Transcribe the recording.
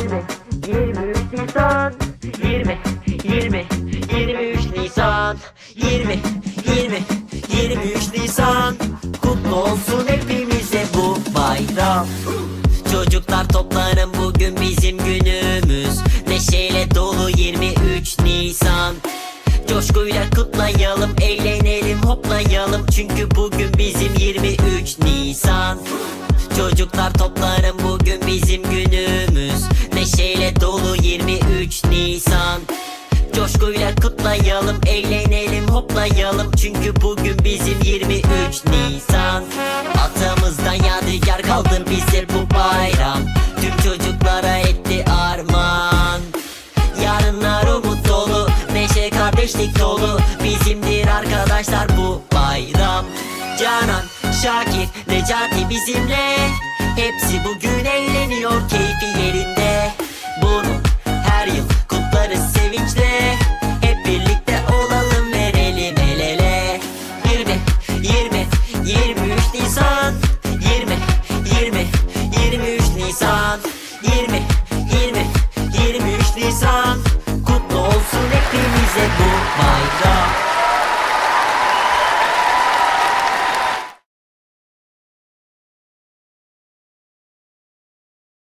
20 23 Nisan. 20 20 23 Nisan. 20 20 23 Nisan. Kutlu olsun hepimize bu bayram. Çocuklar toplanın bugün bizim günümüz. Neşeyle dolu 23 Nisan. Coşkuyla kutlayalım, eğlenelim, hoplayalım. Çünkü bugün bizim 23 Nisan. Çocuklar toplanın bugün bizim günümüz. Neşeyle dolu 23 Nisan Coşkuyla kutlayalım, eğlenelim, hoplayalım. Çünkü bugün bizim 23 Nisan. Atamızdan yadigar kaldı bize bu bayram. Tüm çocuklara etti armağan. Yarınlar umut dolu Neşe kardeşlik dolu. Bizimdir arkadaşlar bu bayram. Canan, Şakir, Necati bizimle. Hepsi bugün